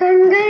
கண்கள்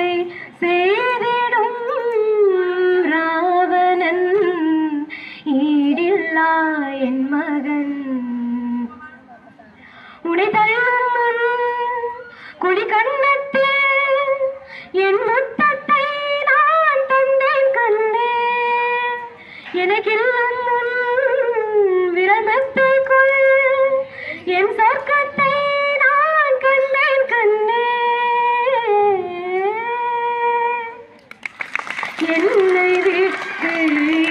வண்ணத்தில் என் முத்தத்தை நான் தந்தேன் கண்டேன் எனக்கெல்லாம் விரதத்துக்குள் என் சர்க்கத்தை நான் என்னை விட்டு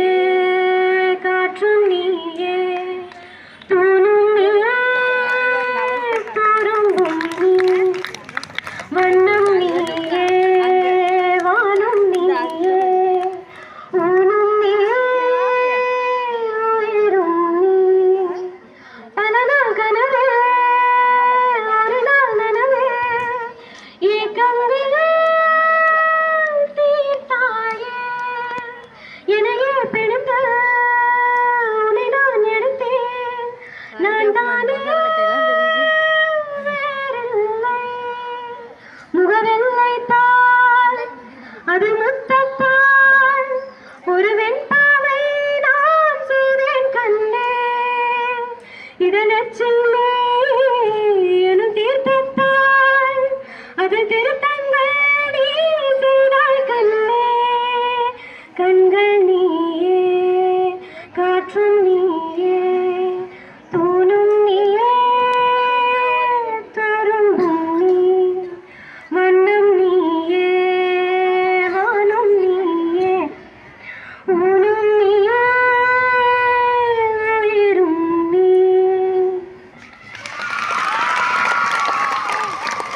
Thank you.